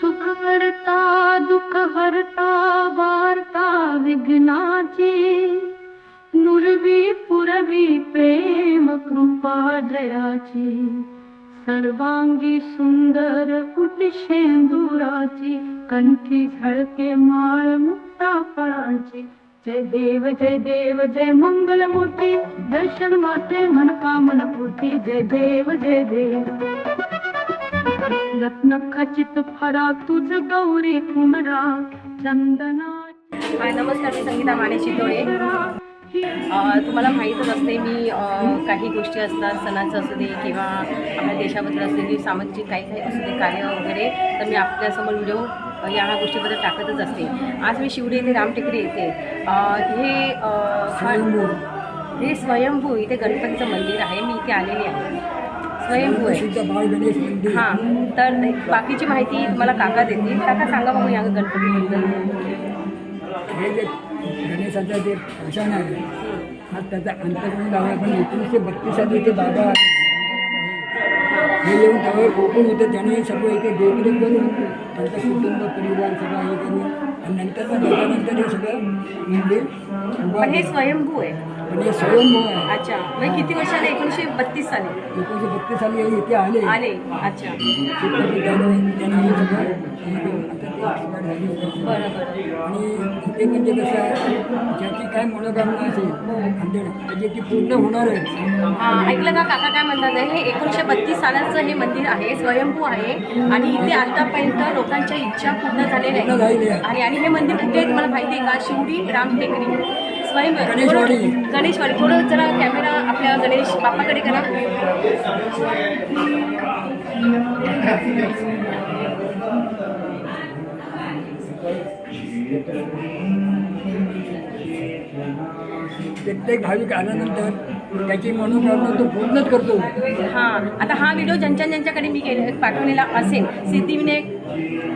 सुख हरता दुःख हरता वार्ता विघ्नाची। नुरवी पुरवी प्रेम कृपा जयाची सर्वांगी सुंदर कुटी कंठी झळके माळ मुक्ता फळाची। जय देव जय देव जय मंगल मूर्ती दर्शन माते मनकामन पूर्ती। जय देव जय देव रत्न खचित फरा तुझ गौरी कुमरा चंदना हाय नमस्कार मी संगीता माने शितोळे अ, तुम्हाला माहीतच असते मी काही गोष्टी असतात सणाचं असू दे किंवा आपल्या देशाबद्दल असलेली सामाजिक काही काही असू दे कार्य वगैरे तर मी आपल्यासमोर व्हिडिओ या गोष्टीबद्दल टाकतच असते. आज मी शिवडी येथे रामटेकडी येते हे हा- हे स्वयंभू इथे गणपतीचं मंदिर आहे मी इथे आलेली आहे. स्वयंभू आहे बाळ गणेश हां तर बाकीची माहिती मला काका देतील. काका सांगा बघू या गणपतीबद्दल. हे जे गणेशाचा जे प्रशान आहे हा त्याचा अंतर्गत आहे. पण एकोणीसशे बत्तीस साली ते बाबा हे येऊन त्यावर कोकण होतं त्याने सर्व इथे देखरेख करून त्यांचं कुटुंब परिवार सगळं हे करून आणि नंतर त्याच्यानंतर हे सगळं पण हे. स्वयंभू आहे. पण हे स्वयंभू आहे. अच्छा. म्हणजे किती वर्षाला एकोणीसशे बत्तीस साली. एकोणीसशे बत्तीस साली हे इथे आले. आले. अच्छा. त्याने हे सगळं expert झाले आणि इथे म्हणजे कसं आहे ज्याची काय मनोकामना असेल आमच्याकडे म्हणजे ती पूर्ण होणार आहे हा ऐकलं का? काका काय म्हणतात हे एकोणीसशे बत्तीस सालाचं हे मंदिर आहे स्वयंभू आहे. आणि इथे आतापर्यंत लोकांच्या इच्छा पूर्ण झालेल्या पूर्ण झालेली आहेत. आहे. आणि आणि हे मंदिर कुठे आहे तुम्हाला माहिती आहे का? शिवडी राम टेकडी स्वयं गणेशवाडी. थोडं- गणेशवाडी. थोडं जरा कॅमेरा आपल्या गणेश बाप्पाकडे करा. प्रत्येक भाविक आल्यानंतर त्याची मनोकामना तो पूर्णच करतो. हां. आता हा व्हिडिओ ज्यांच्या ज्यांच्याकडे मी केले पाठवलेला असेल सिद्धिविनायक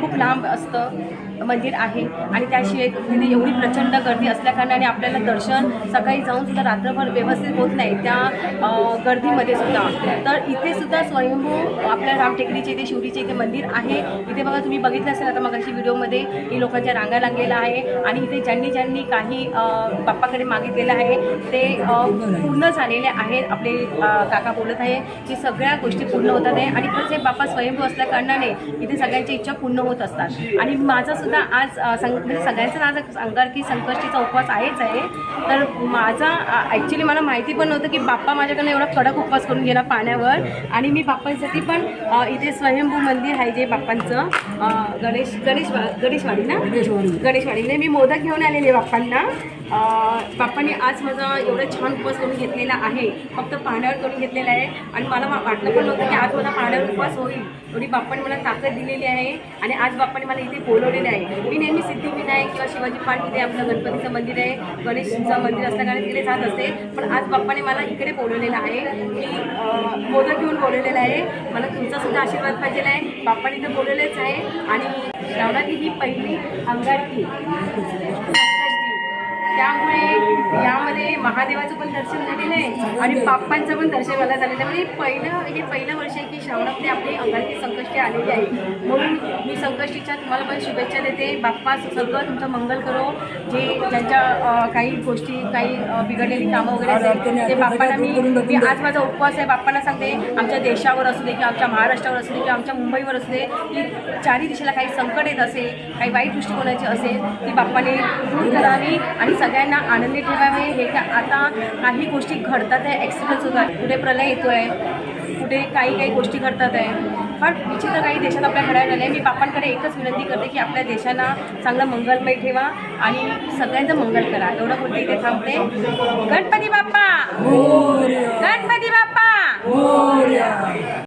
खूप लांब असतं मंदिर आहे. आणि त्याशिवाय तिथे एवढी प्रचंड गर्दी असल्याकारणाने आपल्याला दर्शन सकाळी जाऊन सुद्धा रात्रभर व्यवस्थित होत नाही. त्या गर्दीमध्ये सुद्धा. तर इथे सुद्धा स्वयंभू आपल्या रामटेकडीचे इथे शिवडीचे इथे मंदिर आहे. इथे बघा तुम्ही बघितलं असेल आता मगाशी व्हिडिओमध्ये की लोकांच्या रांगा लागलेला आहे. आणि इथे ज्यांनी ज्यांनी काही बाप्पाकडे मागितलेलं आहे ते पूर्ण झालेले आहेत. आपले काका बोलत आहे की सगळ्या गोष्टी पूर्ण होतात आहे. आणि खरंच हे बाप्पा स्वयंभू असल्या कारणाने इथे सगळ्यांची इच्छा पूर्ण होत असतात. आणि माझा सुद्धा आज सं म्हणजे सगळ्यांचा आज अंगारकी संकष्टीचा उपवास आहेच आहे. तर माझा ॲक्च्युली मला माहिती पण नव्हतं की बाप्पा माझ्याकडनं एवढा कडक उपवास करून गेला पाण्यावर. आणि मी बाप्पांसाठी पण इथे स्वयंभू मंदिर आहे जे बाप्पांचं. गणेश गणेश गणेशवाडी ना? गणेशवाडी. गणेशवाडीने मी मोदक घेऊन आलेले बाप्पांना. बाप्पांनी आज माझा एवढा छान उपवास करून घेतलेला आहे. फक्त पाण्यावर करून घेतलेला आहे. आणि मला वाटलं पण नव्हतं की आज माझा पाण्यावर उपवास होईल. एवढी बाप्पांनी मला ताकद दिलेली आहे. आणि आज बाप्पाने मला इथे बोलवलेलं आहे. मी नेहमी सिद्धिविनायक किंवा शिवाजी पार्क इथे आपलं गणपतीचं मंदिर आहे गणेशचं मंदिर असल्याकारणे तिकडे जात असते. पण आज बाप्पाने मला इकडे बोलवलेलं आहे. की मोदक घेऊन बोलवलेलं आहे. मला तुमचासुद्धा आशीर्वाद पाहिजे आहे. बाप्पाने इथे बोलवलेच आहे. आणि श्रावणाची ही पहिली अंगारकी. त्यामुळे यामध्ये महादेवाचं पण दर्शन झालेलं आहे आणि बाप्पांचं पण दर्शन मला झालेलं आहे. म्हणजे पहिलं हे पहिलं वर्ष आहे की श्रावणातले आपली अंगारकी संकष्टी आलेली आहे. म्हणून मी संकष्टीच्या तुम्हाला पण शुभेच्छा देते. बाप्पा सगळं तुमचं मंगल करो. जे ज्यांच्या काही गोष्टी काही बिघडलेली कामं वगैरे असेल ते बाप्पाला मी मी आज माझा उपवास आहे. बाप्पाला सांगते आमच्या देशावर असू दे किंवा आमच्या महाराष्ट्रावर असू दे किंवा आमच्या मुंबईवर असू दे की चारी दिशेला काही संकट येत असेल काही वाईट दृष्टिकोनाची असेल ती बाप्पाने दूर करावी आणि सगळ्यांना आनंदी ठेवावे. हे का आता काही गोष्टी घडतात आहे. ॲक्सिडेंट्स होतात. कुठे प्रलय येतो आहे कुठे काही काही गोष्टी घडतात आहे. फार विचित्र काही देशात आपल्या घडायला आले मी बाप्पांकडे एकच विनंती करते की आपल्या देशांना चांगलं मंगलमय ठेवा आणि सगळ्यांचं मंगल करा. एवढं बोलते इथे थांबते. गणपती बाप्पा! गणपती बाप्पा.